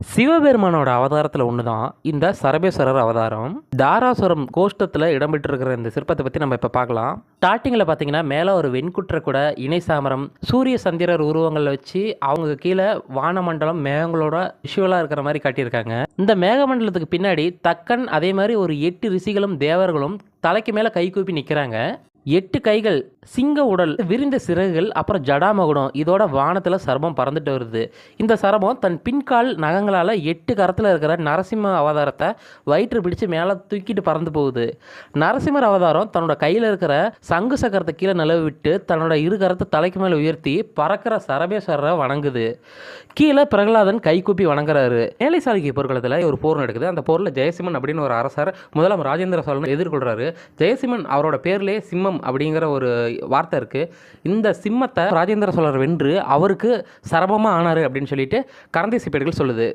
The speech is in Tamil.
சிவபெருமானோட அவதாரத்தில் ஒன்று தான் இந்த சரபேஸ்வரர் அவதாரம். தாராசுரம் கோஷ்டத்தில் இடம்பெற்றிருக்கிற இந்த சிற்பத்தை பற்றி நம்ம இப்போ பார்க்கலாம். ஸ்டார்டிங்கில் பார்த்தீங்கன்னா மேலே ஒரு வெண்குற்ற கூட இணை சாமரம் சூரிய சந்திரர் உருவங்களை வச்சு அவங்க கீழே வானமண்டலம் மேகங்களோட விஷுவலாக இருக்கிற மாதிரி காட்டியிருக்காங்க. இந்த மேகமண்டலத்துக்கு பின்னாடி தக்கன் அதே மாதிரி ஒரு எட்டு ரிஷிகளும் தேவர்களும் தலைக்கு மேலே கை கூப்பி நிற்கிறாங்க எட்டு கைகள் சிங்க உடல் விரிந்த சிறகுகள் அப்புறம் ஜடாமகுடம் இதோட வானத்தில் சர்பம் பறந்துட்டு வருது. இந்த சர்பம் தன் பின்கால் நகங்களால் எட்டு கரத்தில் இருக்கிற நரசிம்ம அவதாரத்தை வயிற்று பிடிச்சு மேலே தூக்கிட்டு பறந்து போகுது. நரசிம்மர் அவதாரம் தன்னோட கையில் இருக்கிற சங்கு சக்கரத்தை கீழே நிலவு விட்டு தன்னோட இரு கரத்தை தலைக்கு மேலே உயர்த்தி பறக்கிற சரபேஸ்வரரை வணங்குது. கீழே பிரகலாதன் கைகூப்பி வணங்குறாரு. மேலை சாலிகை போர்க்களத்தில் ஒரு போர் நடக்குது. அந்த போரில் ஜெயசிம்மன் அப்படின்னு ஒரு அரசர் முதலாம் ராஜேந்திர சோழன் எதிர்கொள்கிறாரு ஜெயசிம்மன் அவரோட பேர்லேயே சிம்மம் அப்படிங்கிற ஒரு வார்த்தை இருக்குது இந்த சிம்மத்தை ராஜேந்திர சோழர் வென்று அவருக்கு சரபமாக ஆனார் அப்படின்னு சொல்லிட்டு கரந்தை சிப்பேடுகள் சொல்லுது.